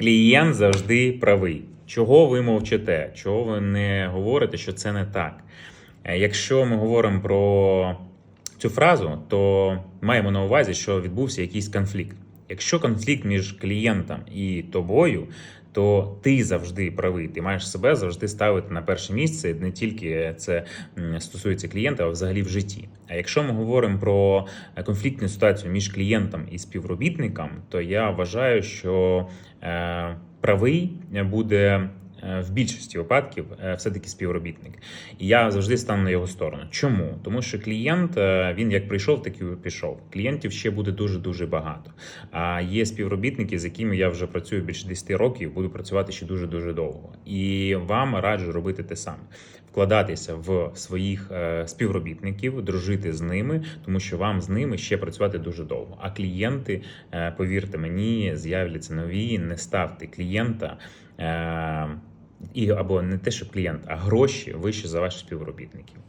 Клієнт завжди правий. Чого ви мовчите? Чого ви не говорите, що це не так? Е, Якщо ми говоримо про цю фразу, то маємо на увазі, що відбувся якийсь конфлікт. Якщо конфлікт між клієнтом і тобою, то ти завжди правий. Ти маєш себе завжди ставити на перше місце. Не тільки це стосується клієнта, а взагалі в житті. А якщо ми говоримо про е, конфліктну ситуацію між клієнтом і співробітником, то я вважаю, що е, правий буде. Е, В більшості випадків е, все-таки співробітник, і я завжди стану на його сторону. Чому? Тому що клієнт е, він як прийшов, так і пішов. Клієнтів ще буде дуже дуже багато. А є співробітники, з якими я вже працюю більше 10 років, буду працювати ще дуже дуже довго. І вам раджу робити те саме: вкладатися в своїх співробітників, дружити з ними, тому що вам з ними ще працювати дуже довго. А клієнти, повірте мені, з'являться нові. Не ставте клієнта. І або не те, що клієнт, а гроші вище за ваших співробітників.